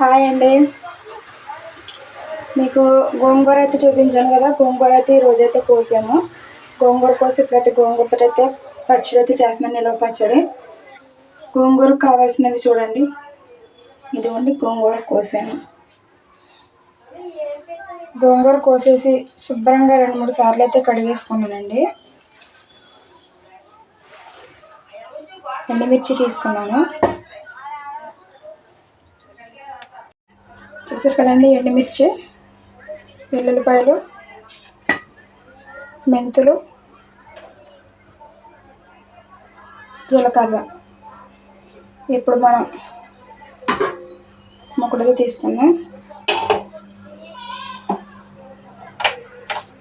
Hi అండి. మీకు గోంగూర అయితే చూపించాను కదా గోంగూర అయితే ఈ రోజైతే కోసాము. గోంగూర కోసి ప్రతి గోంగూరతో అయితే పచ్చడి అయితే చేస్తున్నాను నిలవ పచ్చడి. గోంగూర కావాల్సినవి చూడండి. ఇదిగోండి గోంగూర కోసాను. గోంగూర కోసేసి శుభ్రంగా రెండు మూడు సార్లు అయితే కడిగేసుకున్నానండి. ఎండుమిర్చి తీసుకున్నాను. చూసారు కదండి ఎండుమిర్చి వెల్లుల్లిపాయలు మెంతులు జీలకర్ర. ఇప్పుడు మనం మొక్కడికి తీసుకుందాం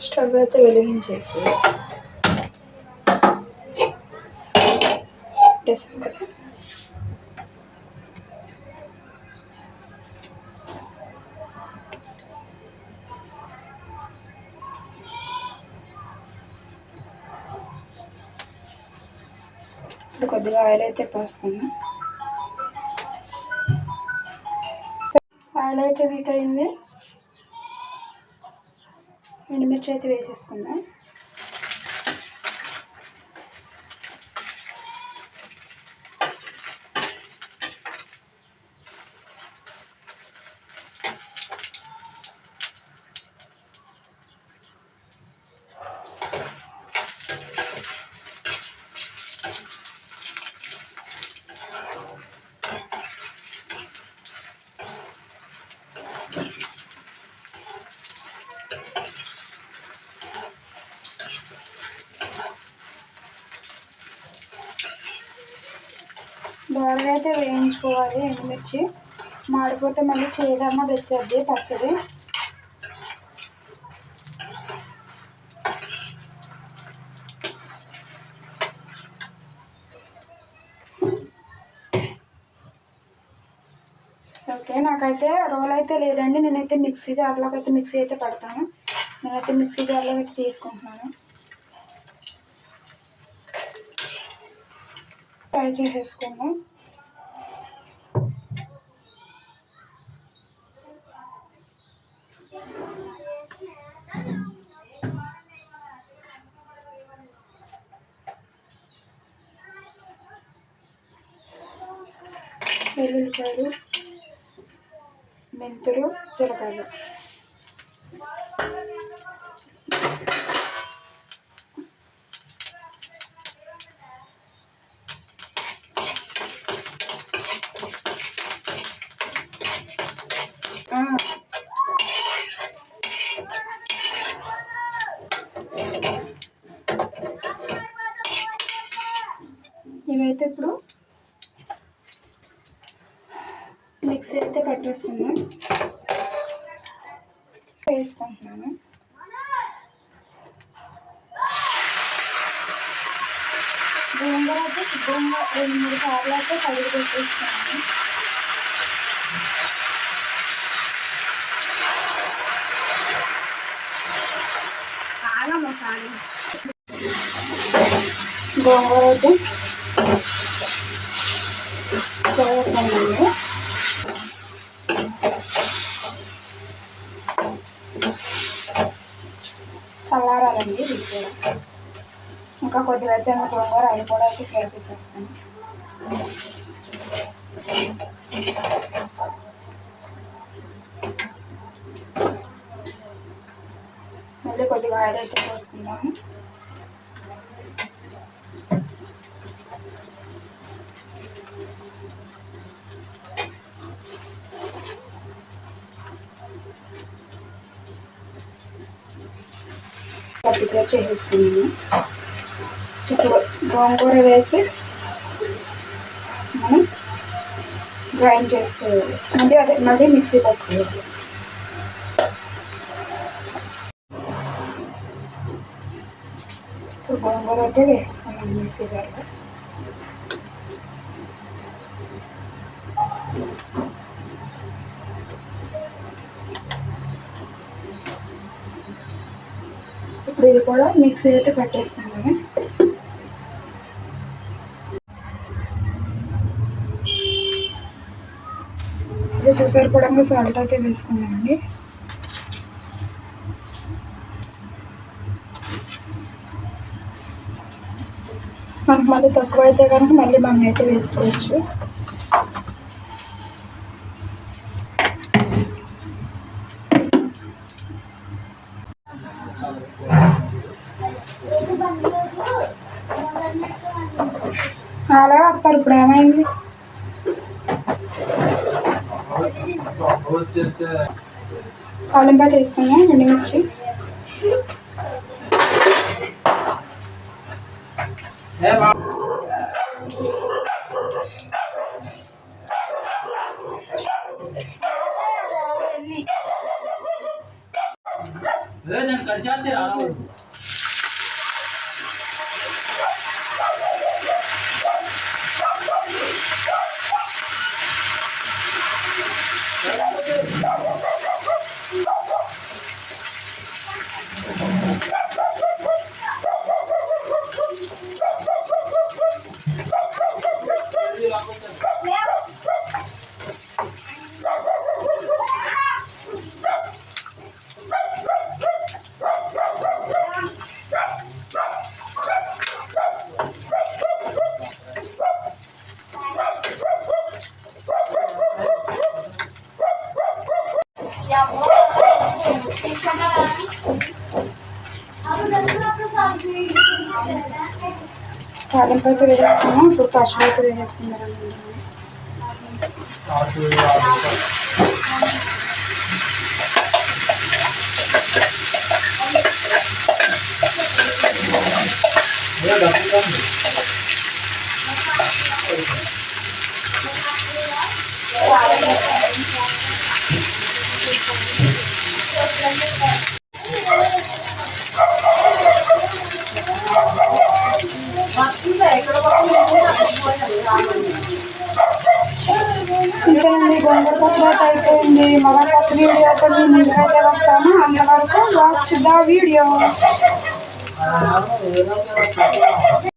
స్టవ్ అయితే వెలిగించేసి పెట్టేసాం కదా. ఇప్పుడు కొద్దిగా ఆయిల్ అయితే పోసుకుందాం. ఆయిల్ అయితే వీక్ అయింది. ఎండుమిర్చి అయితే వేసేసుకుందాం. బాగా అయితే వేయించుకోవాలి ఎండుమిర్చి. మాడిపోతే మళ్ళీ చేదమ్మ తెచ్చేద్ది పచ్చడి. ఓకే నాకైతే రోల్ అయితే లేదండి. నేనైతే మిక్సీ జార్లోకి అయితే మిక్సీ అయితే పడతాను. నేనైతే మిక్సీ జార్లోకి అయితే తీసుకుంటున్నాను. ఫ్రై చేసేసుకుందాం వెల్లుల్లిపాయలు మెంతులు జీలకర్ర మిక్సీ అయితే పట్టేసుకుందాం. వేసుకుంటున్నాను. గోంగూర అయితే శుభ్రంగా రెండు మూడు సార్లు అయితే కడిగి పెట్టేసుకున్నాను. గోంగూర అయితే వేసుకున్నాను చల్లారాలండి ఇది కూడా ఇంకా కొద్దిగా అయితే ఉన్న గోంగూర అవి కూడా అయితే ఫ్రై చేసేస్తాను. మళ్ళీ కొద్దిగా ఆయిల్ అయితే పోసుకుందాము. ప్రిపేర్ చేసేస్తున్నాను. ఇప్పుడు గోంగూర వేసి మనం గ్రైండ్ చేసుకోవాలి. మళ్ళీ అదే మళ్ళీ మిక్సీ పట్టుకోవాలి. ఇప్పుడు గోంగూర అయితే వేసేస్తాం మిక్సీ జార్లో. ఇప్పుడు ఇది కూడా మిక్సీ అయితే పట్టేస్తాను రుచి సరిపడంగా సాల్ట్ అయితే వేసుకుందామండి మనకు మళ్ళీ తక్కువ అయితే కనుక మళ్ళీ మనం అయితే వేసుకోవచ్చు. అలా వస్తారు ఇప్పుడు ఏమైంది? తాలింపు తీసుకున్నాం ఎండుమిర్చి నేను Cái chảo. కలిసి రాను తాలింపు అయితే వేసేస్తున్నాం ఇప్పుడు పచ్చడి అయితే వేసేస్తున్నారండి ఇంకేనండి గోంగూర పచ్చడి అయితే అయిపోయింది మరో కొత్త వీడియోతో మీ ముందుకైతే వస్తాను అంతవరకు వాచ్ ద వీడియో